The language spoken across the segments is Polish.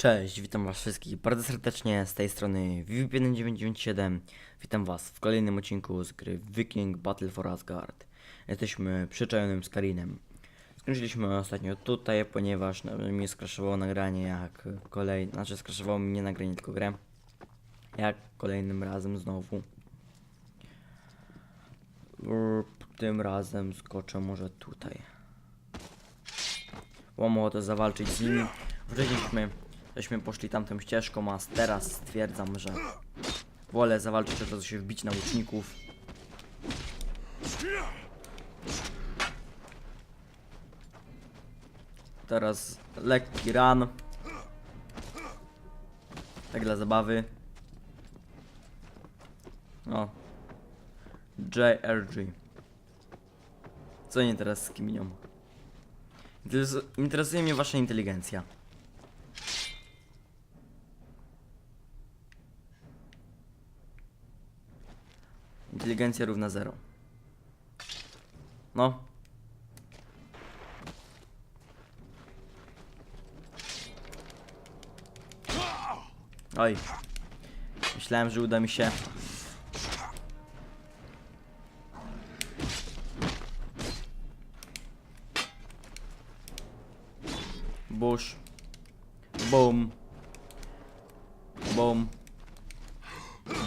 Cześć, witam was wszystkich bardzo serdecznie z tej strony Vivip1997 Witam was w kolejnym odcinku z gry Viking Battle for Asgard. Jesteśmy przyczajonym Skarinem Skończyliśmy ostatnio tutaj, ponieważ mi skraszowało nagranie jak kolej... Znaczy skraszowało mi nie nagranie, tylko grę. Jak kolejnym razem znowu. Tym razem skoczę może tutaj. Mam ochotę zawalczyć z nimi. Wcześniejśmy żeśmy poszli tamtą ścieżką, a teraz stwierdzam, że wolę zawalczyć od razu się wbić na łuczników. Teraz lekki run. Tak dla zabawy. O. JRG. Co nie teraz z kminią? Interes- Interesuje mnie wasza inteligencja. Inteligencja równa 0. No. Oj. Myślałem, że uda mi się. Bush. Boom. Boom.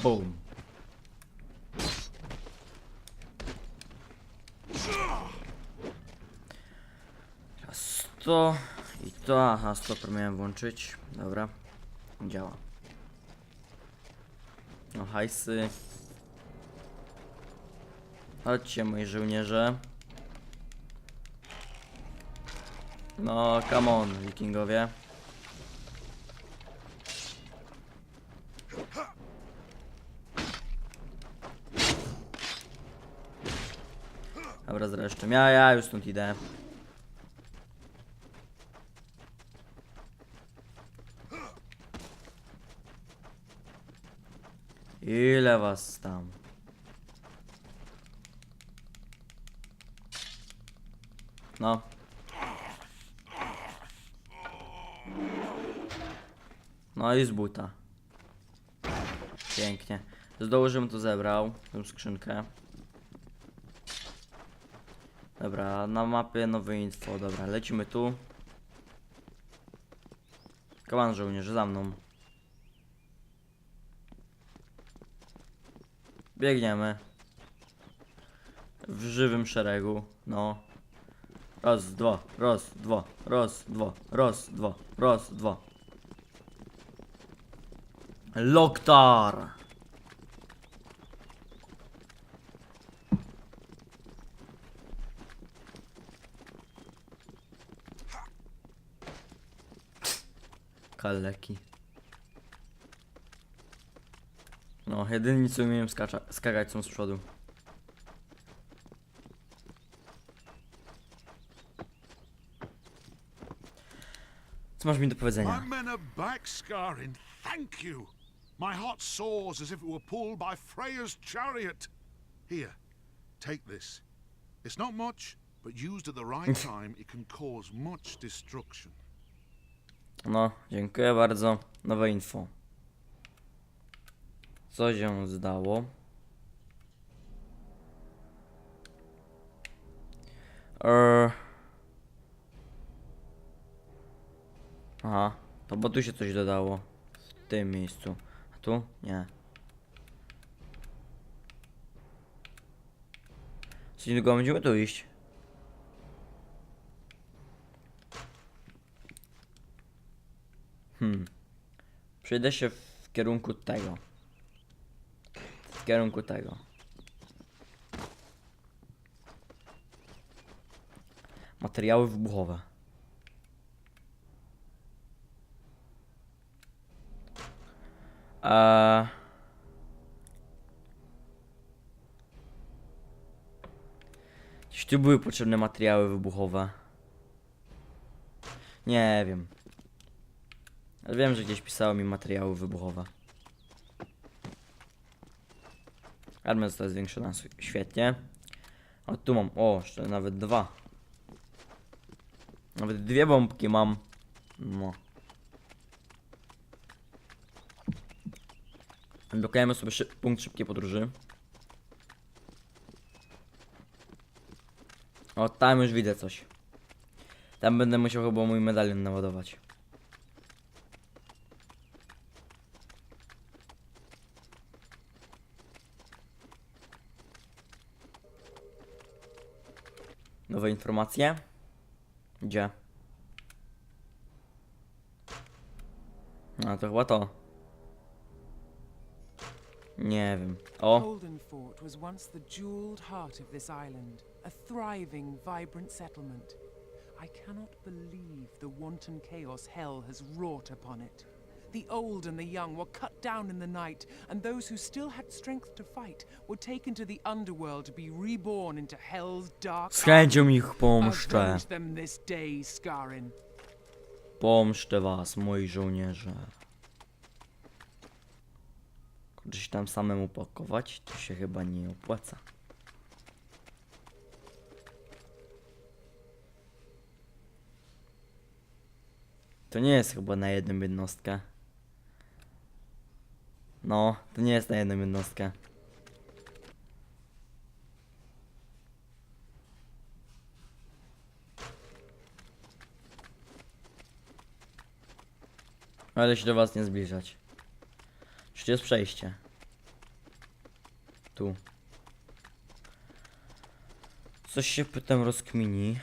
Boom. Raz to i to. Aha, stoper miałem włączyć. Dobra. Działa. No hajsy. Chodźcie moi żołnierze. No, come on, wikingowie. Dobra, zresztą. Ja, ja już stąd idę. Ile was tam? No. No i z buta. Pięknie. Z żebym to zebrał, tę skrzynkę. Dobra, na mapie nowe info. Dobra, lecimy tu. Kaman żołnierze, za mną. Biegniemy. W żywym szeregu, no. Raz, dwa, raz, dwa, raz, dwa, raz, dwa, raz, dwa. Loktar! Kaleki. No, jedyni co umieją skacza, skakać są z przodu. Co masz mi do powiedzenia? My men are back, Scarin. Thank you. My heart soars as if it were pulled by Freya's chariot. Here, take this. It's not much, but used at the right time, it can cause much destruction. No, dziękuję bardzo. Nowe info. Co się zdało? Eee... Aha, to bo tu się coś dodało. W tym miejscu. A tu? Nie. Co niedługo będziemy tu iść. Hmm. Przejdę się w kierunku tego. W kierunku tego. Materiały wybuchowe. Eee... Tu były potrzebne materiały wybuchowe. Nie wiem. Ale wiem, że gdzieś pisało mi materiały wybuchowe. Armia została zwiększona, świetnie. A tu mam, o, jeszcze nawet dwa. Nawet dwie bombki mam. No. Blokujemy sobie szyb punkt szybkiej podróży. O, tam już widzę coś. Tam będę musiał chyba mój medalion naładować. Nowe informacje? Gdzie? A to chyba to. Nie wiem. O, Holden Fort was once the jeweled heart of this island, a thriving, vibrant settlement. I cannot believe the wanton chaos hell has wrought upon it. The old and the young were cut down in the night, and those who still had strength to fight were taken to the underworld to be reborn into hell's dark. z chęcią ich pomszczę. Avenge them this day, Scarin. Pomszczę was, moi żołnierze. Czy się tam samemu pakować, to się chyba nie opłaca. To nie jest chyba na jedną jednostkę. No, to nie jest na jedną jednostkę. Ale się do was nie zbliżać. Czy jest przejście? Tu. Coś się pytam rozkmini.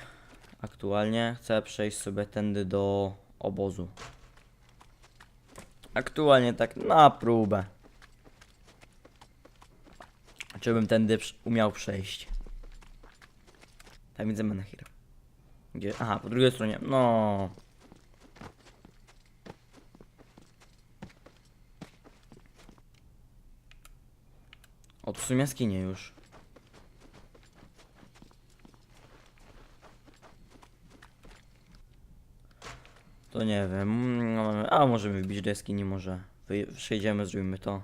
Aktualnie chcę przejść sobie tędy do obozu. Aktualnie tak na próbę. Czy bym tędy umiał przejść? Tam widzę Menahir. Gdzie? Aha, po drugiej stronie. No. O, tu są jaskinie już. To nie wiem. no, A możemy wbić do jaskini, może. Przejdziemy, zrobimy to.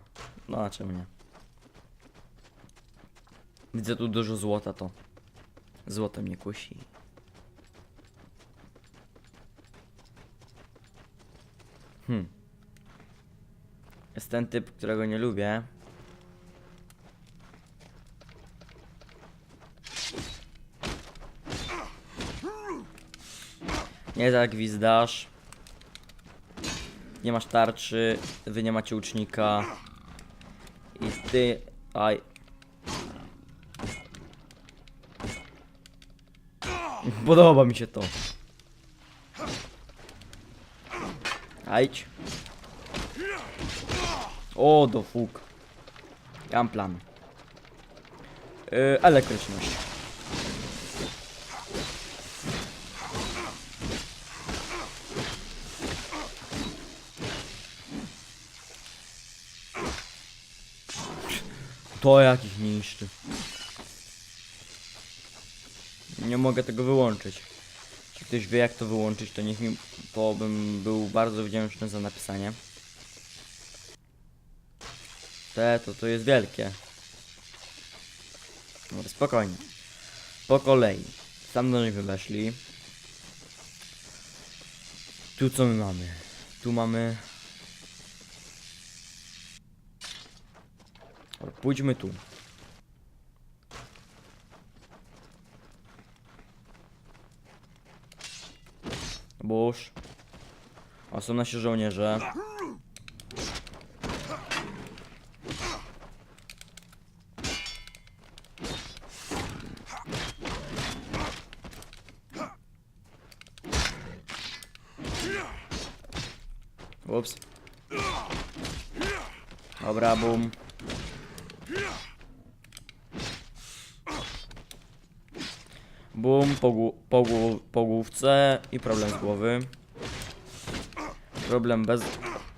No, a czemu nie? Widzę tu dużo złota, to. Złoto mnie kusi. Hmm. Jest ten typ, którego nie lubię. Nie tak gwizdasz. Nie masz tarczy, wy nie macie łucznika. I ty... Aj. Podoba mi się to. Ajdź. O, do fuk. Ja mam plan. Yy, elektryczność. To jakich niszczy. Nie mogę tego wyłączyć. Jeśli ktoś wie jak to wyłączyć, to niech mi, to bym był bardzo wdzięczny za napisanie. Te, to to jest wielkie. Dobra, spokojnie. Po kolei. Stamtąd żeśmy weszli. Tu co my mamy? Tu mamy... Pójdźmy tu. Burz. O, są nasi żołnierze. Ups. Dobra, bum. Po, po, po główce i problem z głowy. Problem bez,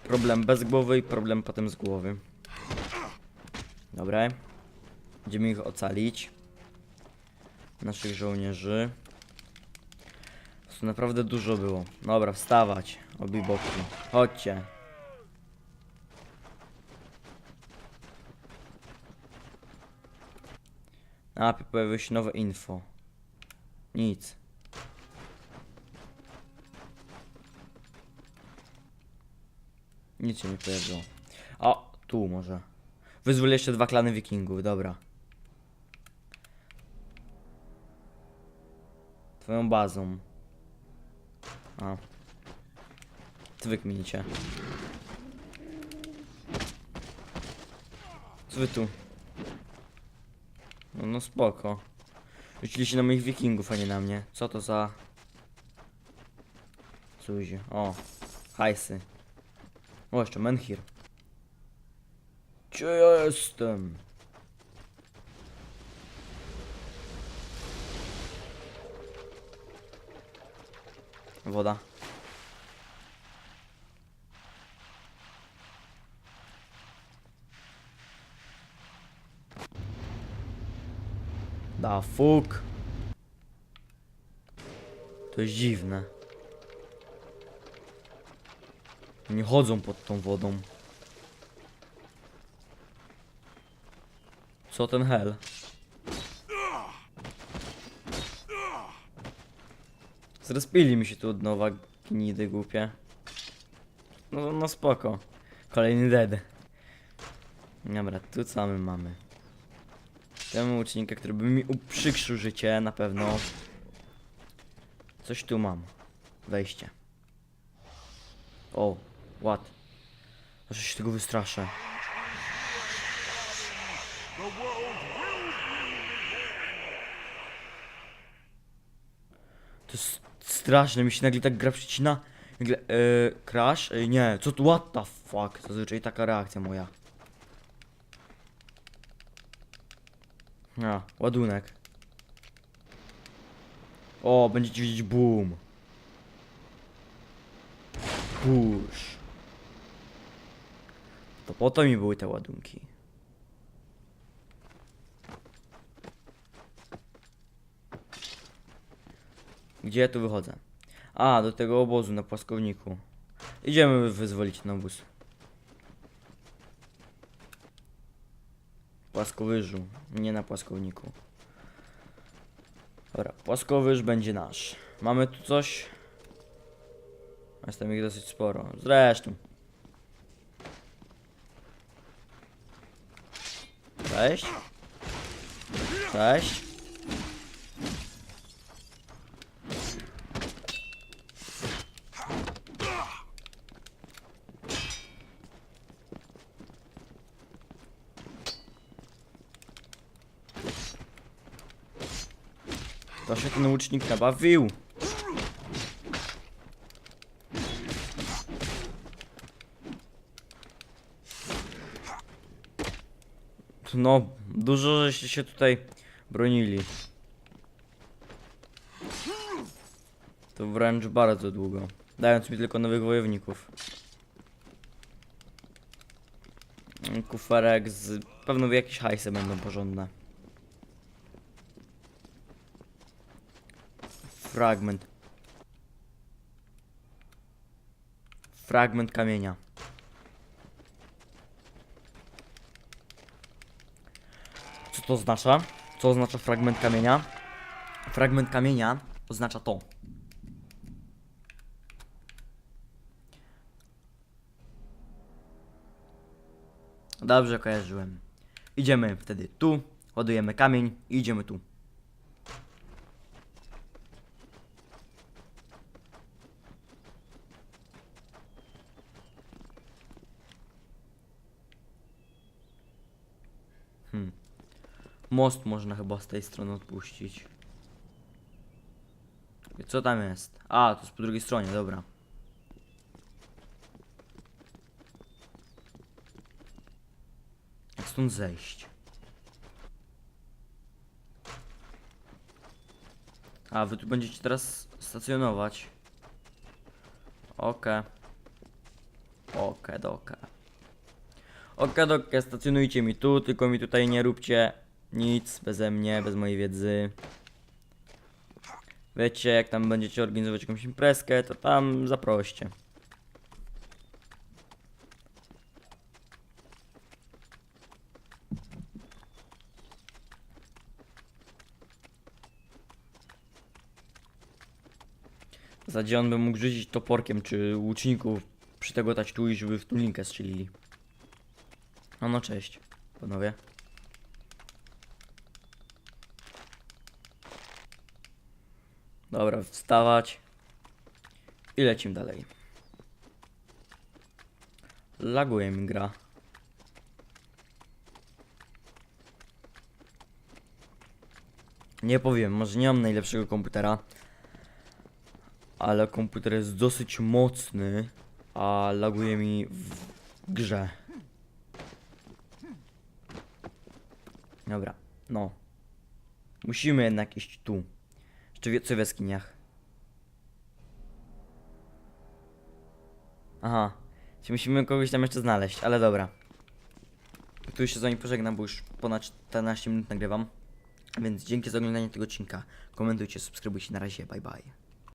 problem bez głowy i problem potem z głowy. Dobra. Będziemy ich ocalić. Naszych żołnierzy. To naprawdę dużo było. Dobra, wstawać. Obie boki. Chodźcie. Mapie pojawiło się nowe info. Nic. Nic się nie pojawiło. Tu może. Wyzwól jeszcze dwa klany wikingów, dobra. Twoją bazą. A. Co wy kminicie? Co wy tu? No, no spoko. Rzuciliście na moich wikingów, a nie na mnie. Co to za... Cuzi. O. Hajsy. O, jeszcze Menhir. Gdzie ja jestem? Woda. Da fuk. To jest dziwne. Nie chodzą pod tą wodą. Co ten hel? Zrespili mi się tu od nowa gnidy głupie. No, no spoko. Kolejny dead. Dobra, tu co my mamy? Temu uczynnika, który by mi uprzykrzył życie, na pewno. Coś tu mam. Wejście. O, what? Może się tego wystraszę. To jest straszne, mi się nagle tak gra przycina. Nagle, e, crash? E, nie, co tu, what the fuck? Zazwyczaj taka reakcja moja. A, ładunek. O, będziecie widzieć boom. Push. To po to mi były te ładunki. Gdzie ja tu wychodzę? A, do tego obozu na płaskowniku. Idziemy wyzwolić ten obóz. Płaskowyżu, nie na płaskowniku. Dobra, płaskowyż będzie nasz. Mamy tu coś? Jest tam ich dosyć sporo. Zresztą. Cześć. Cześć. To się ten łucznik nabawił. No, dużo żeście się tutaj bronili. To wręcz bardzo długo. Dając mi tylko nowych wojowników. Kuferek z... Pewno jakieś hajsy będą porządne. Fragment. Fragment kamienia. Co to oznacza? Co oznacza fragment kamienia? Fragment kamienia oznacza to. Dobrze kojarzyłem. Idziemy wtedy tu, ładujemy kamień i idziemy tu. Hmm. Most można chyba z tej strony odpuścić. Co tam jest? A, to jest po drugiej stronie, dobra. Jak stąd zejść? A, wy tu będziecie teraz stacjonować. Okej. Okej, dokę. Okej, dokę, stacjonujcie mi tu, tylko mi tutaj nie róbcie nic beze mnie, bez mojej wiedzy. Wiecie, jak tam będziecie organizować jakąś imprezkę, to tam zaproście. W on by mógł rzucić toporkiem czy łuczników, przytegotać tu i żeby w tą linkę strzelili. No no cześć. panowie. Dobra, wstawać. I lecimy dalej. Laguje mi gra. Nie powiem, może nie mam najlepszego komputera. Ale komputer jest dosyć mocny, a laguje mi w grze. Dobra, no. Musimy jednak iść tu. Wie, co w jaskiniach? Aha. Czyli musimy kogoś tam jeszcze znaleźć, ale dobra. Tu się z wami pożegnam, bo już ponad 14 minut nagrywam. Więc dzięki za oglądanie tego odcinka. Komentujcie, subskrybujcie. Na razie, bye bye.